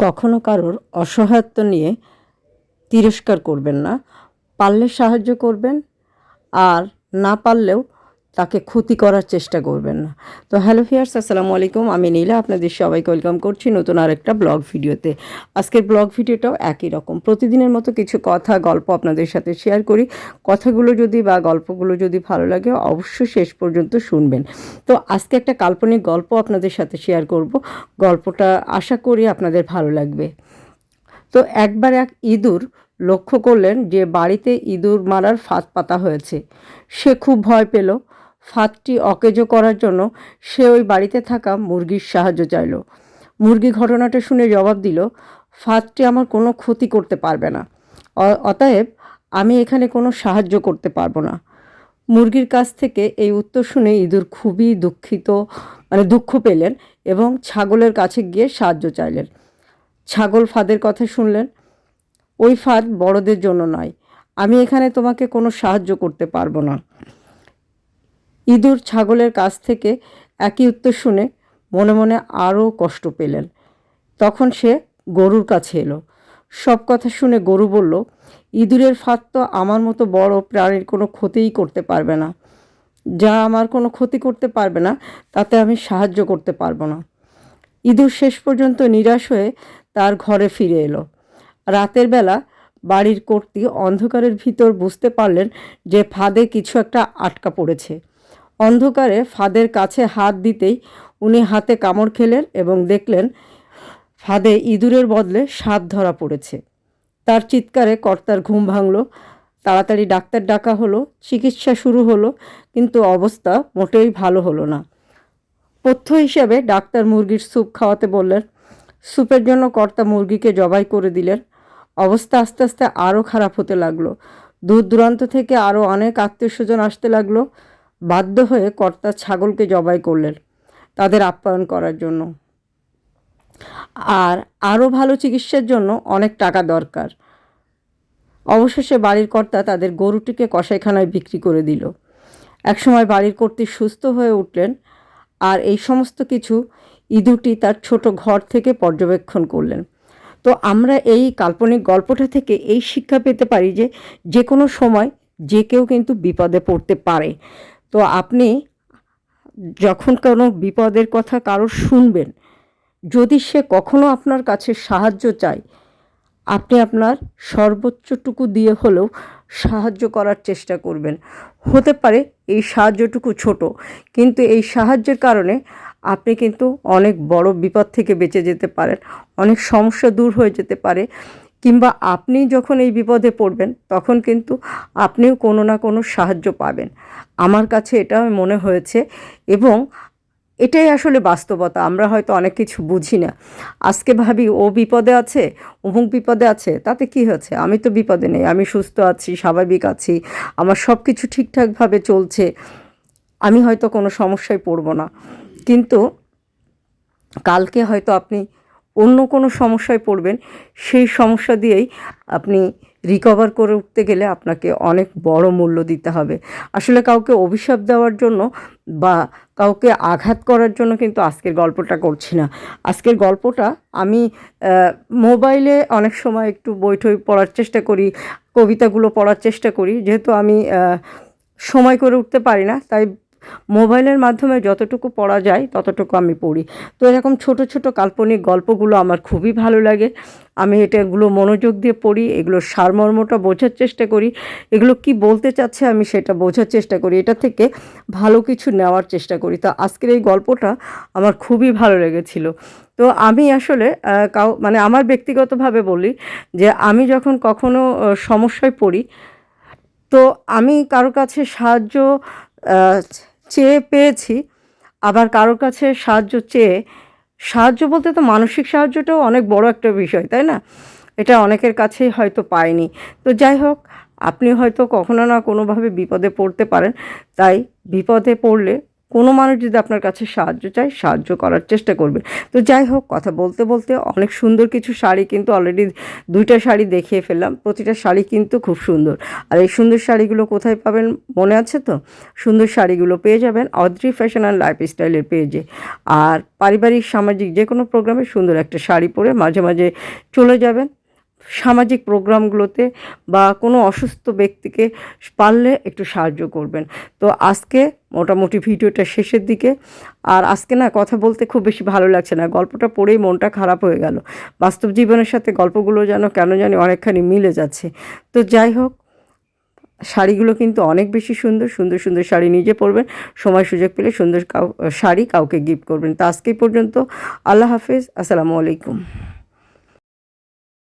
কখনো কারোর অসহায়ত্ব নিয়ে তিরস্কার করবেন না। পারলে সাহায্য করবেন আর না পারলেও তাকে ক্ষতি করার চেষ্টা করবেন না। তো হ্যালো ফিয়ার্স আসসালামু আলাইকুম। আমি নীলা, আপনাদের সবাইকে ওয়েলকাম করছি নতুন আরেকটা ব্লগ ভিডিওতে। আজকের ব্লগ ভিডিওটাও একই রকম। প্রতিদিনের মতো কিছু কথা, গল্প আপনাদের সাথে শেয়ার করি। কথাগুলো যদি বা গল্পগুলো যদি ভালো লাগে, অবশ্যই শেষ পর্যন্ত শুনবেন। তো আজকে একটা কাল্পনিক গল্প আপনাদের সাথে শেয়ার করব। গল্পটা আশা করি আপনাদের ভালো লাগবে। তো একবার এক ইঁদুর লক্ষ্য করলেন যে বাড়িতে ইঁদুর মারার ফাঁদ পাতা হয়েছে। সে খুব ভয় পেল। ফাঁদটি অকেজো করার জন্য সে ওই বাড়িতে থাকা মুরগির সাহায্য চাইল। মুরগি ঘটনাটা শুনে জবাব দিল, ফাঁদটি আমার কোনো ক্ষতি করতে পারবে না। অতএব আমি এখানে কোনো সাহায্য করতে পারব না। মুরগির কাছ থেকে এই উত্তর শুনে ইঁদুর খুবই দুঃখিত মানে দুঃখ পেলেন এবং ছাগলের কাছে গিয়ে সাহায্য চাইলেন। ছাগল ফাঁদের কথা শুনলেন, ওই ফাঁদ বড়দের জন্য নয়। আমি এখানে তোমাকে কোনো সাহায্য করতে পারব না। ইঁদুর ছাগলের কাছ থেকে একই উত্তর শুনে মনে মনে আরও কষ্ট পেলেন। তখন সে গরুর কাছে এলো। সব কথা শুনে গরু বলল, ইঁদুরের ফাঁদ তো আমার মতো বড় প্রাণীর কোনো ক্ষতিই করতে পারবে না। যা আমার কোনো ক্ষতি করতে পারবে না, তাতে আমি সাহায্য করতে পারব না। ইঁদুর শেষ পর্যন্ত নিরাশ হয়ে তার ঘরে ফিরে এলো। রাতের বেলা বাড়ির কর্তী অন্ধকারের ভিতর বুঝতে পারলেন যে ফাঁদে কিছু একটা আটকা পড়েছে। অন্ধকারে ফাঁদের কাছে হাত দিতেই উনি হাতে কামড় খেলেন এবং দেখলেন ফাঁদে ইঁদুরের বদলে সাপ ধরা পড়েছে। তার চিৎকারে কর্তার ঘুম ভাঙল, তাড়াতাড়ি ডাক্তার ডাকা হলো, চিকিৎসা শুরু হলো, কিন্তু অবস্থা মোটেই ভালো হলো না। পথ্য হিসাবে ডাক্তার মুরগির স্যুপ খাওয়াতে বললেন, স্যুপের জন্য কর্তা মুরগিকে জবাই করে দিলেন। অবস্থা আস্তে আস্তে আরও খারাপ হতে লাগল। দূর দূরান্ত থেকে আরও অনেক আত্মীয় স্বজন আসতে লাগল। বাধ্য হয়ে কর্তা ছাগলকে জবাই করলেন তাদের আপ্যায়ন করার জন্য। আর আরও ভালো চিকিৎসার জন্য অনেক টাকা দরকার। অবশেষে বাড়ির কর্তা তাদের গরুটিকে কসাইখানায় বিক্রি করে দিল। একসময় বাড়ির কর্তৃ সুস্থ হয়ে উঠলেন আর এই সমস্ত কিছু ইঁদুরটি তার ছোট ঘর থেকে পর্যবেক্ষণ করলেন। তো আমরা এই কাল্পনিক গল্পটা থেকে এই শিক্ষা পেতে পারি যে যে কোনো সময় যে কেউ কিন্তু বিপদে পড়তে পারে। তো আপনি যখন কোনো বিপদের কথা কারোর শুনবেন, যদি সে কখনো আপনার কাছে সাহায্য চায়, আপনি আপনার সর্বোচ্চটুকু দিয়ে হলেও সাহায্য করার চেষ্টা করবেন। হতে পারে এই সাহায্যটুকু ছোট, কিন্তু এই সাহায্যের কারণে আপনি কিন্তু অনেক বড় বিপদ থেকে বেঁচে যেতে পারেন, অনেক সমস্যা দূর হয়ে যেতে পারে। কিংবা আপনি যখন এই বিপদে পড়বেন, তখন কিন্তু আপনিও কোনো না কোনো সাহায্য পাবেন। আমার কাছে এটা মনে হয়েছে এবং এটাই আসলে বাস্তবতা, আমরা হয়তো অনেক কিছু বুঝি না। আজকে ভাবি, ও বিপদে আছে, অমুক বিপদে আছে, তাতে কি হয়েছে আমি তো বিপদে নেই, আমি সুস্থ আছি, স্বাভাবিক আছি, আমার সব কিছু ঠিকঠাকভাবে চলছে, আমি হয়তো কোনো সমস্যায় পড়ব না। কিন্তু কালকে হয়তো আপনি অন্য কোনো সমস্যায় পড়বেন, সেই সমস্যা দিয়েই আপনি রিকভার করে উঠতে গেলে আপনাকে অনেক বড় মূল্য দিতে হবে। আসলে কাউকে অভিশাপ দেওয়ার জন্য বা কাউকে আঘাত করার জন্য কিন্তু আজকের গল্পটা করছি না। আজকের গল্পটা আমি মোবাইলে অনেক সময় একটু বই টই পড়ার চেষ্টা করি, কবিতাগুলো পড়ার চেষ্টা করি। যেহেতু আমি সময় করে উঠতে পারি না, তাই মোবাইলের মাধ্যমে যতটুকু পড়া যায়, ততটুকু আমি পড়ি। তো এরকম ছোট ছোট কাল্পনিক গল্পগুলো আমার খুবই ভালো লাগে। আমি এটাগুলো মনোযোগ দিয়ে পড়ি, এগুলোর সারমর্মটা বোঝার চেষ্টা করি। এগুলো কি বলতে চাচ্ছে আমি সেটা বোঝার চেষ্টা করি। এটা থেকে ভালো কিছু নেওয়ার চেষ্টা করি। তো আজকের এই গল্পটা আমার খুবই ভালো লেগেছিল। তো আমি আসলে কাউ মানে আমার ব্যক্তিগতভাবে বলি যে আমি যখন কখনো সমস্যায় পড়ি, তো আমি কারোর কাছে সাহায্য চেয়ে পেয়েছি, আবার কারোর কাছে সাহায্য চেয়ে, সাহায্য বলতে তো মানসিক সাহায্যটাও অনেক বড় একটা বিষয়, তাই না? এটা অনেকের কাছেই হয়তো পায়নি তো যাই হোক, আপনি হয়তো কখনো না কোনোভাবে বিপদে পড়তে পারেন, তাই বিপদে পড়লে কোনো মানুষ যদি আপনার কাছে সাহায্য চায়, সাহায্য করার চেষ্টা করবেন তো যাই হোক, কথা বলতে বলতে অনেক সুন্দর কিছু শাড়ি কিন্তু অলরেডি দুইটা শাড়ি দেখিয়ে ফেললাম। প্রতিটা শাড়ি কিন্তু খুব সুন্দর। আর এই সুন্দর শাড়িগুলো কোথায় পাবেন মনে আছে তো? সুন্দর শাড়িগুলো পেয়ে যাবেন অদ্রি ফ্যাশন অ্যান্ড লাইফস্টাইলের পেজে। আর পারিবারিক, সামাজিক যে কোনো প্রোগ্রামে সুন্দর একটা শাড়ি পরে মাঝে মাঝে চলে যাবেন। সামাজিক প্রোগ্রামগুলোতে বা কোনো অসুস্থ ব্যক্তিকে পারলে একটু সাহায্য করবেন। তো আজকে মোটামুটি ভিডিওটা শেষের দিকে। আর আজকে না কথা বলতে খুব বেশি ভালো লাগছে না। গল্পটা পড়েই মনটা খারাপ হয়ে গেল। বাস্তব জীবনের সাথে গল্পগুলো যেন কেন জানি অনেকখানি মিলে যাচ্ছে। তো যাই হোক, শাড়িগুলো কিন্তু অনেক বেশি সুন্দর সুন্দর সুন্দর শাড়ি নিজে পরবেন। সময় সুযোগ পেলে সুন্দর কাউ, শাড়ি কাউকে গিফট করবেন। তো আজকে পর্যন্ত আল্লাহ হাফেজ। আসসালামু আলাইকুম।